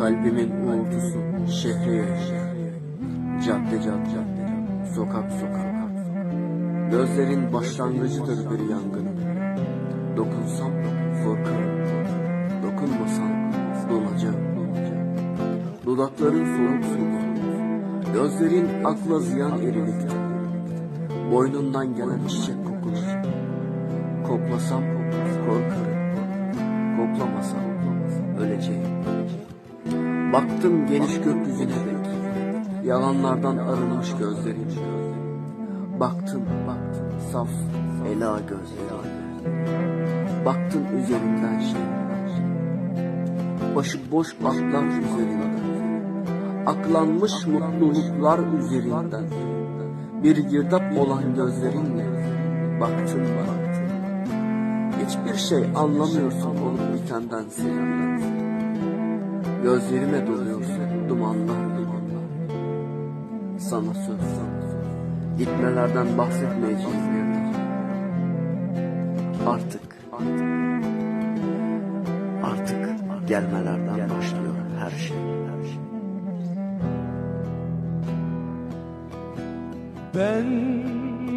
Kalbimin uğultusu şehriye şehriye Cadde cadde Sokak sokak. Gözlerin başlangıcıdır bir yangının Dokunsam korkarım Dokunmasam donacağım Dudakların soğuk soğuk Gözlerin akla ziyan erilikte Boynundan gelen çiçek kokuları Koklasam korkarım Baktım geniş gökyüzüne dek Yalanlardan arınmış gözlerim. Baktım baktım saf ela gözlerim. Baktım üzerimden şey Başıboş aklar üzerinden. Aklanmış mutluluklar üzerinden. Bir girdap olan gözlerinle Baktım baktım. Hiçbir şey anlamıyorsun olup bitenden senden Gözlerime doluyorsun dumanlar dumanlar. Sana söz sana söz. Gitmelerden bahsetmeyeceğim bir daha Artık Artık gelmelerden başlıyor her şey. her şey. Ben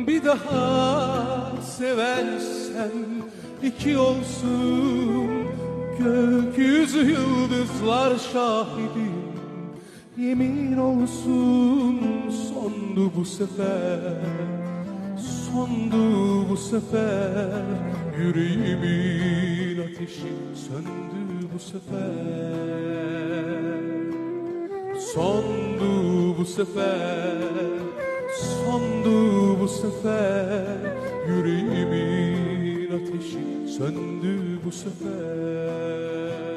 bir daha seversem iki olsun Gökyüzü yıldızlar şahidim Yemin olsun sondu bu sefer. Sondu bu sefer. Yüreğimin ateşi söndü bu sefer. Sondu bu sefer, sondu bu sefer. Yüreğimin ateşi söndü bu sefer